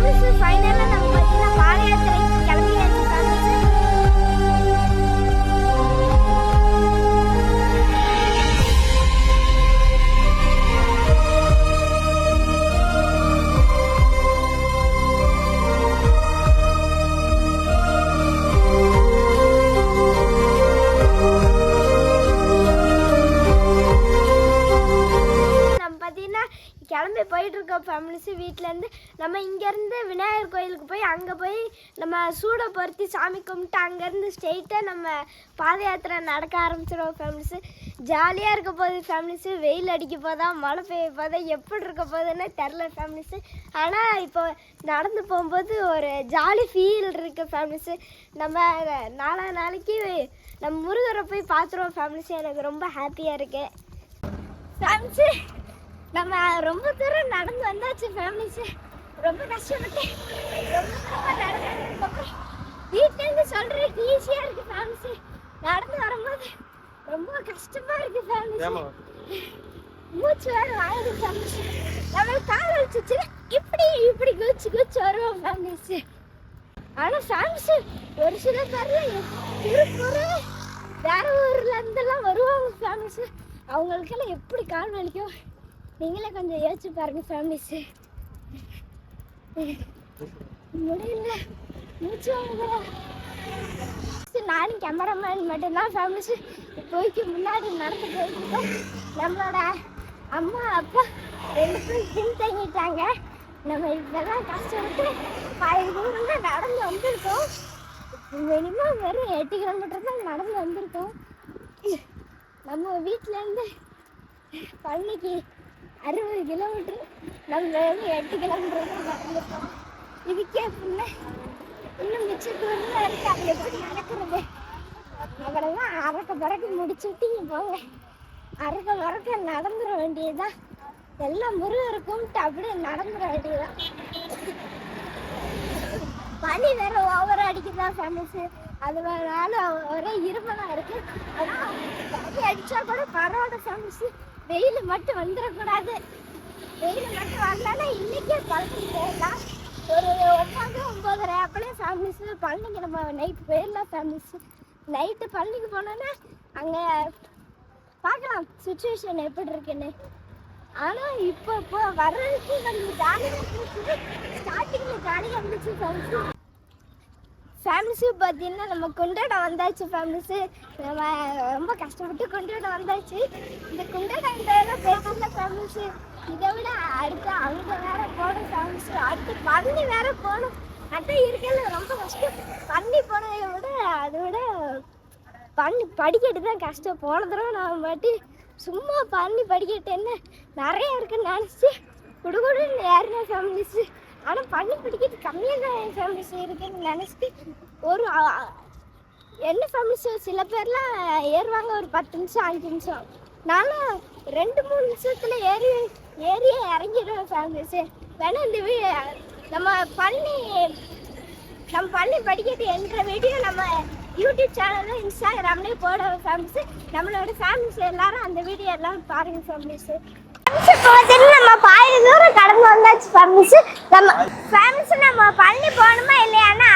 Families ஃபைனலாக போயிட்டு இருக்கோம் ஃபேமிலிஸ் வீட்டிலேருந்து நம்ம இங்கேருந்து விநாயகர் கோயிலுக்கு போய் அங்கே போய் நம்ம சூடை பொருத்தி சாமி கும்பிட்டு அங்கேருந்து ஸ்ட்ரெயிட்டாக நம்ம பாத யாத்திரை நடக்க ஆரம்பிச்சிடுவோம் ஃபேமிலிஸு ஜாலியாக இருக்க போகுது ஃபேமிலிஸு வெயில் அடிக்க போதா மழை பெய்ய போதா எப்படி இருக்க போகுதுன்னு தெரில ஃபேமிலிஸு ஆனால் இப்போ நடந்து போகும்போது ஒரு ஜாலி ஃபீல் இருக்குது ஃபேமிலிஸு நம்ம நாலா நாளைக்கு நம்ம முருகரை போய் பார்த்துருவோம் ஃபேமிலிஸு எனக்கு ரொம்ப ஹாப்பியாக இருக்குது ஃபேமிலிஸு நம்ம ரொம்ப தூரம் வந்தாச்சு ஃபேமிலிஸு ரொம்ப கஷ்டப்பட்டு ரொம்ப வீட்டிலேருந்து சொல்கிறதுக்கு ஈஸியாக இருக்குது ஃபேமிலிஸு நடந்து வரும்போது ரொம்ப கஷ்டமாக இருக்குது ஃபேமிலிஸு மூச்சு வேறு வாங்குது ஃபேமிலிஸு நம்மளுக்கு கால் வச்சுச்சு இப்படி இப்படி குச்சி குச்சி வருவோம் ஃபேமிலிஸு ஆனால் ஃபேமிலிஸு ஒரு சில பேர் திருப்பூர் வேற ஊர்ல இருந்தெல்லாம் வருவாங்க ஃபேமிலிஸு அவங்களுக்கெல்லாம் எப்படி கால் வலிக்கும்? நீங்களே கொஞ்சம் யோசிச்சு பாருங்க ஃபேமிலிஸு முடியல. மூச்சு சரி, நானும் கேமராமேன் மட்டும்தான் ஃபேமிலிஸு போய்க்கு முன்னாடி நடந்து போயிருக்கோம் நம்மளோட அம்மா அப்பா ரெண்டு பேரும் பின் தங்கிட்டாங்க. நம்ம இதெல்லாம் கஷ்டப்பட்டு பாதி தூரம் தான் நடந்து வந்திருக்கோம். மினிமம் வெறும் எட்டு கிலோமீட்டர் தான் நடந்து வந்திருக்கோம். நம்ம வீட்டிலேருந்து பழனிக்கு அறுபது கிலோமீட்டர் நம்ம எட்டு கிலோமீட்டர் தான் நடந்திருக்கோம். இதுக்கே புண்ணு இன்னும் மிச்ச தூரம் இருக்கு அது எப்படி நடக்கிறது. அவ்வளோதான் அறக்க பறக்க முடிச்சுட்டு போங்க. அறக்க பறக்க நடந்துட வேண்டியதுதான். எல்லாம் முருகர் கும்பிட்டு அப்படியே நடந்துட வேண்டியதுதான். பனி வேற ஓவர் அடிக்குதா அது அதனால ஒரே இருமலா இருக்கு. ஆனா அடிச்சா கூட பரவாயில்ல ஃபேமஸ் வெயில் மட்டும் வந்துடக்கூடாது வெயில் மட்டும் வரலன்னா இன்னைக்கே பழனி போயிடலாம். ஒரு ஒன்பது ஒம்பதரை அப்பளே சாமிச்சு பழனிக்கு நம்ம நைட்டு போயிடலாம் சாமிச்சு நைட்டு பழனிக்கு போனோன்னா அங்கே பார்க்கலாம் சுச்சுவேஷன் எப்படி இருக்குன்னு. ஆனால் இப்போ இப்போ வர்றதுக்கு கொஞ்சம் ஜாலியாக இருந்துச்சு ஸ்டார்டிங்கில் ஜாலியாக இருந்துச்சு சாமிச்சு ஃபேமிலிஸு பார்த்தீங்கன்னா நம்ம குண்டாடம் வந்தாச்சு ஃபேமிலிஸு நம்ம ரொம்ப கஷ்டப்பட்டு குண்டாடம் வந்தாச்சு. இந்த குண்டாடம் பேசுகிற ஃபேமிலிஸு இதை விட அடுத்து அங்கே வேற போகணும் ஃபேமிலிஸு அடுத்து பழனி வேற போகணும் அதான் இருக்கிறது ரொம்ப கஷ்டம். பழனி போனதை விட அதை விட பண்ணி படிக்கட்டு தான் கஷ்டம். போன தடவை நான் பாட்டி சும்மா பண்ணி படிக்கட்டு என்ன? நிறைய இருக்குன்னு நினச்சி குடுகுடுன்னு ஏறின ஃபேமிலிஸு ஆனால் பண்ணி பிடிக்கிறது கம்மியாக தான் ஃபேமிலிஸ் இருக்குன்னு நினச்சிட்டு ஒரு என்ன ஃபேமிலிஸ் சில பேர்லாம் ஏறுவாங்க ஒரு பத்து நிமிஷம் அஞ்சு நிமிஷம். நானும் ரெண்டு மூணு நிமிஷத்தில் ஏறி ஏறியே இறங்கிடுவேன் ஃபேமிலிஸு வேணா இந்த வீ நம்ம பண்ணி நம்ம பள்ளி படிக்கிறது என்ற வீடியோ நம்ம யூடியூப் சேனலில் இன்ஸ்டாகிராம்லேயே போட ஃபேமிலிஸ் நம்மளோட ஃபேமிலிஸ் எல்லாரும் அந்த வீடியோ எல்லாம் பாருங்கள் ஃபேமிலிஸ் நம்ம பாயிரம் தூரம் கடந்து ஃபேமிலிஸ் நம்ம ஃபேமிலிஸ் நம்ம பழனி போகணுமா இல்லையானா